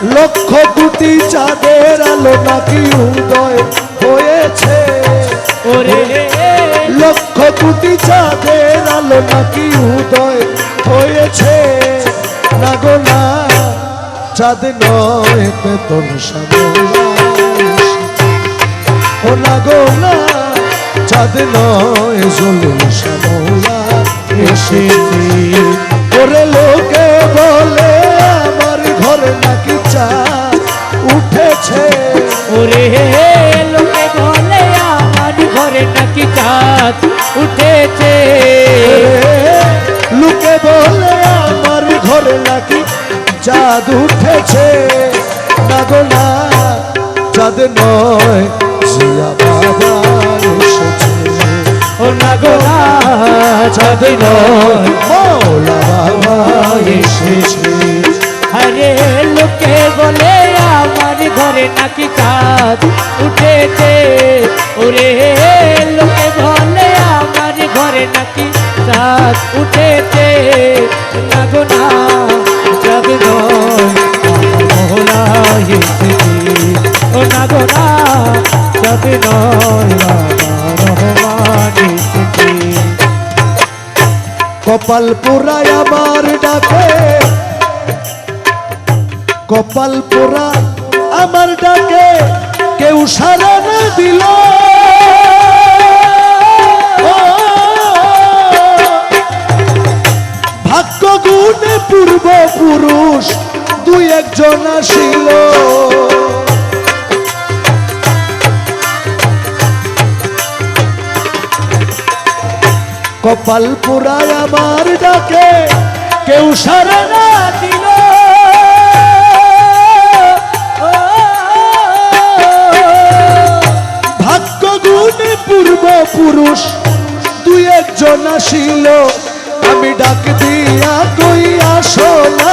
লক্ষ কোটি চাঁদের আলো নাকি উদয় হয়েছে। ওরে। লক্ষ কোটি চাঁদের আলো নাকি উদয় হয়েছে। না গো না চাঁদ নয় বেতন ও না গো না চাঁদ নয় জলিল শ্যামলা এসেছি ওরে নাকি চাঁদ উঠেছে। লোকে বলে আমার ঘরে নাকি চাঁদ উঠেছে। না চাঁদ নয় জিয়া বাবা এসেছে। ও না গো না চাঁদ নয় মৌলা বাবা এসেছে। আরে লোকে বলে আমার ঘরে নাকি চাঁদ উঠেছে? ওরে লোকে বলে আমার ঘরে নাকি চাঁদ উঠেছে। কপাল পোড়ায় আমার ডাকে, কপাল পোড়া আমার ডাকে কেউ সারা না দিল ভাগ্য গুণে পূর্ব পুরুষ দুই একজন আসিল। কপাল পোড়ায় আমার ডাকে কেউ সারা না দিল। আসিল আমি ডাক দিয়া কই আসো না।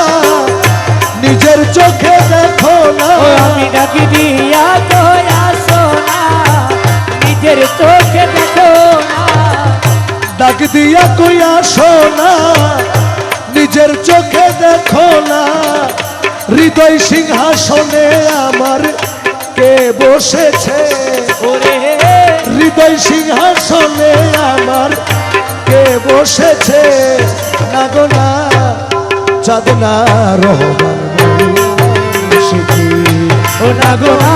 নিজের চোখে দেখো না। আমি ডাকি দিয়া তো আসো না। নিজের চোখে দেখো না। ডাক দিয়া কই আসো না। নিজের চোখে দেখো না। হৃদয় সিংহাসনে আমার কে বসেছে? ওরে। হৃদয় সিংহাসনে আমার বসেছে। না গো না চাঁদ না রহমান। ও না গো না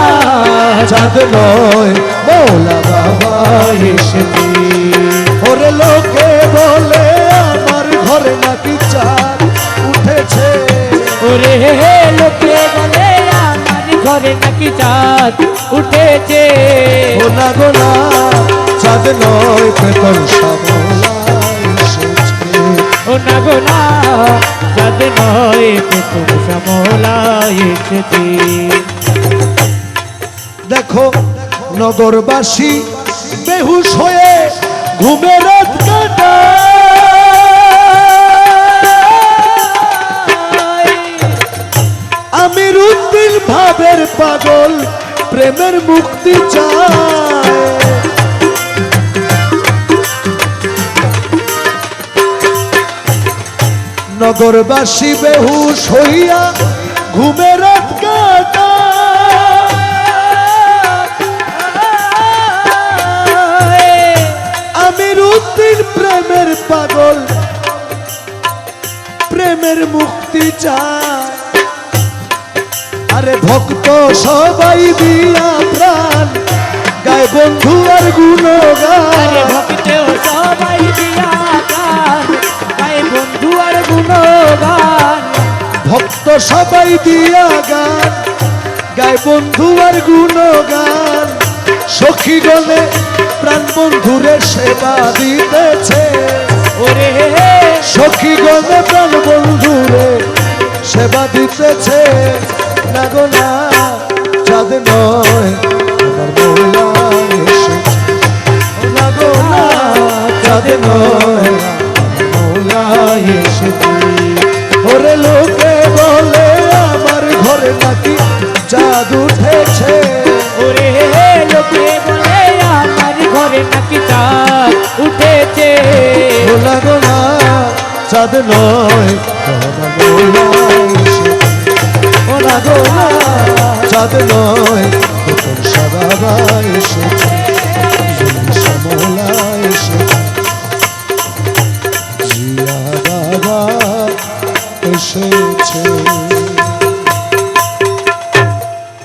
চাঁদ নয় মৌলা বাবা এসেছি। ওরে লোকে বলে আমার ঘরে নাকি চাঁদ উঠেছে। ওরে লোকে বলে আমার ঘরে নাকি চাঁদ উঠেছে। ও না গো না চাঁদ নয় বেতন সামলা দেখো নগরবাসী বেহুশ হয়ে ঘুমে কাটায়। আমির ভাবের পাগল প্রেমের মুক্তি চায় নগরবাসী বেহুশ হইয়া ঘুমে রাত। আমির উদ্দিন প্রেমের পাগল, প্রেমের মুক্তি চায় আরে ভক্ত সবাই দিয়া প্রাণ, গায় বন্ধু আর আরে গুণগান ভক্তেও সবাই দিয়া গান গায় বন্ধু আর গুণগান। সখী গলে প্রাণ বন্ধুরে সেবা দিতেছে। ওরে সখী গলে প্রাণ বন্ধুরে সেবা দিতেছে। না গো না চাঁদ নয় আমার মৌলা এসেছে। না গো না চাঁদ নয় আমার মৌলা এসেছে। ঘরে নাকি চাঁদ উঠেছে ওরে লোকে বলে আমার ঘরে নাকি চাঁদ উঠেছে। চাঁদ নয় চাঁদ নয় সারারা এসেছে।